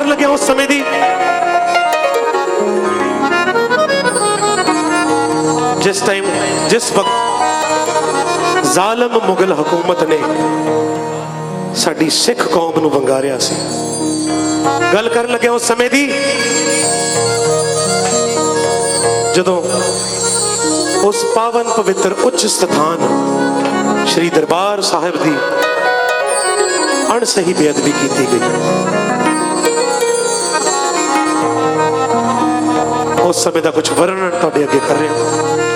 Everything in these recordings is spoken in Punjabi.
ਕਰਨ ਲੱਗਿਆ ਉਸ ਸਮੇਂ ਦੀ? ਜਿਸ ਟਾਈਮ ਜਿਸ ਵਕਤ ਜ਼ਾਲਮ ਮੁਗਲ ਹਕੂਮਤ ਨੇ ਸਾਡੀ ਸਿੱਖ ਕੌਮ ਨੂੰ ਵੰਗਾਰਿਆ ਸੀ। ਗੱਲ ਕਰਨ ਲੱਗਿਆ ਉਸ ਸਮੇਂ ਦੀ? ਜਦੋਂ ਉਸ ਪਾਵਨ ਪਵਿੱਤਰ ਉੱਚ ਸਥਾਨ ਸ੍ਰੀ ਦਰਬਾਰ ਸਾਹਿਬ ਦੀ ਅਣਸਹੀ ਬੇਅਦਬੀ ਕੀਤੀ ਗਈ। ਉਸ ਸਮੇਂ ਦਾ ਕੁਝ ਵਰਣਨ ਤੁਹਾਡੇ ਅੱਗੇ ਕਰ ਰਿਹਾ ਹਾਂ।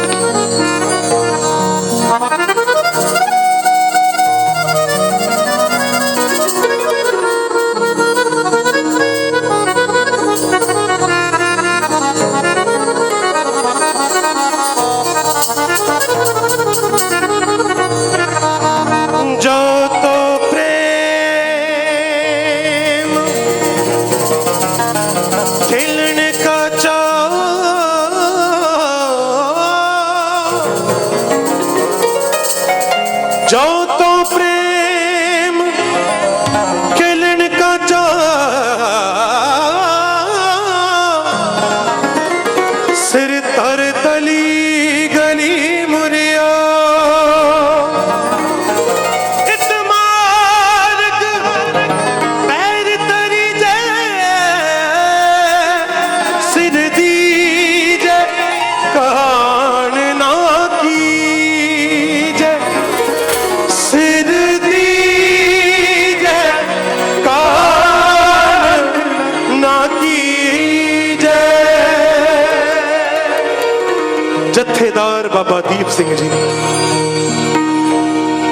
ਜਥੇਦਾਰ ਬਾਬਾ ਦੀਪ ਸਿੰਘ ਜੀ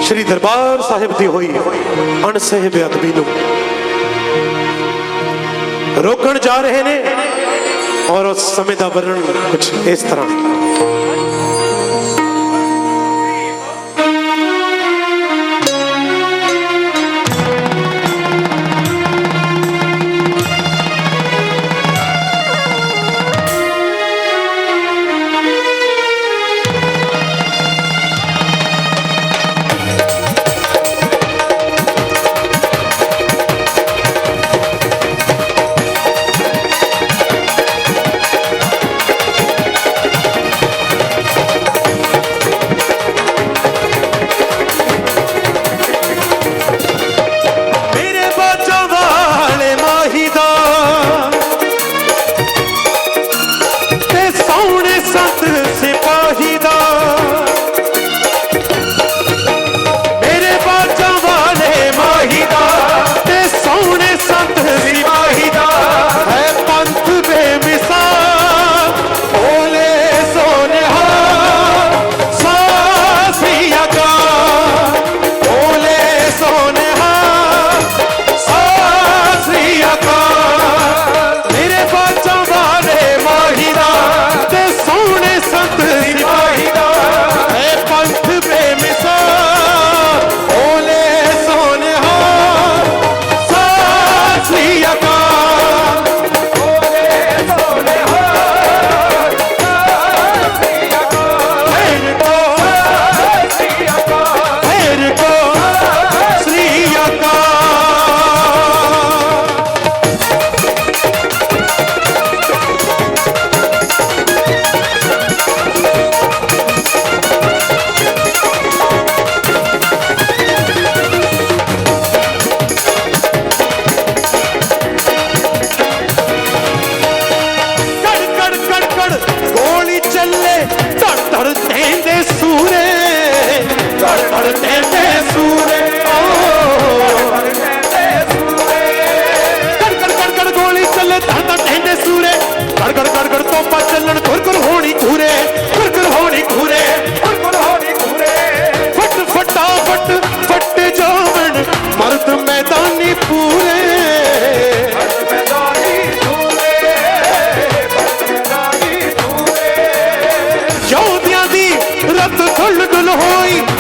ਸ਼੍ਰੀ ਦਰਬਾਰ ਸਾਹਿਬ ਦੀ ਹੋਈ ਅਣਸਹਿਬ ਅਦਬੀ ਨੂੰ ਰੋਕਣ ਜਾ ਰਹੇ ਨੇ ਔਰ ਉਸ ਸਮੇਂ ਦਾ ਵਰਣਨ ਕੁਝ ਇਸ ਤਰ੍ਹਾਂ। হই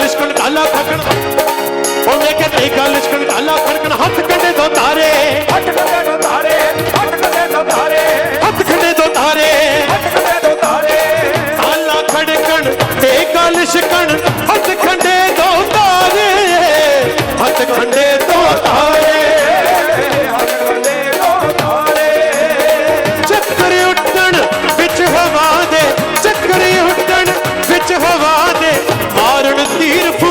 ਇਹ ਗੱਲ ਇਸ਼ਕਣ ਢਾਲਾ ਖੜਕਣ ਉਹ ਮੈਂ ਕਹਿੰਦਾ ਇਹ ਗੱਲ ਇਸ਼ਕਣ ਢਾਲਾ ਖੜਕਣ ਹੱਥ ਕੰਡੇ ਤੋਂ ਤਾਰੇ ਹੱਥ ਖੰਡੇ ਤੋਂ ਤਾਰੇ। ਤਾਲਾ ਖੜਕਣ ਤੇ ਗੱਲ ਇਸ਼ਕਣ ਹੱਥ ਖੰਡੇ ਤੋਂ ਤਾਰੇ। ਹੱਥ ਖੰਡੇ ਤੋਂ ਤਾਰੇ। ਚੱਕਰ ਉੱਡਣ ਵਿੱਚ ਹਵਾ ਦੇ। ਚੱਕਰ ਉੱਡਣ ਵਿੱਚ ਹਵਾ ਦੇ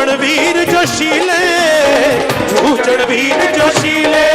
ऊचड़ वीर जोशीले ऊचड़ वीर जोशीले